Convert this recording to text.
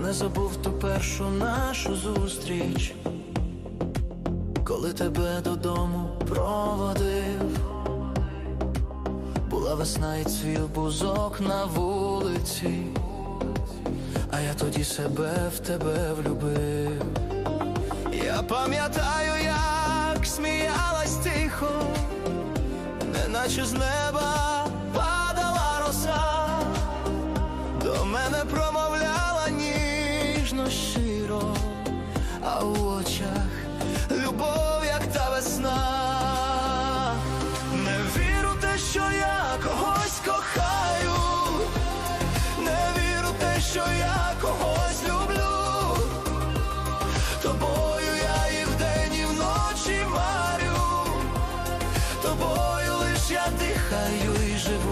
не забув ту першу нашу зустріч, коли тебе додому проводив, була весна і цвів бузок на вулиці, а я тоді себе в тебе влюбив. Я пам'ятаю, як сміялась тихо, неначе з неба падала роса, до мене промовляла ніжно щиро, а у очах любов, як та весна. Не віру те, що я когось кохаю, не віру те, що я когось люблю. Тобою я і вдень, і вночі марю, тобою лиш я дихаю і живу,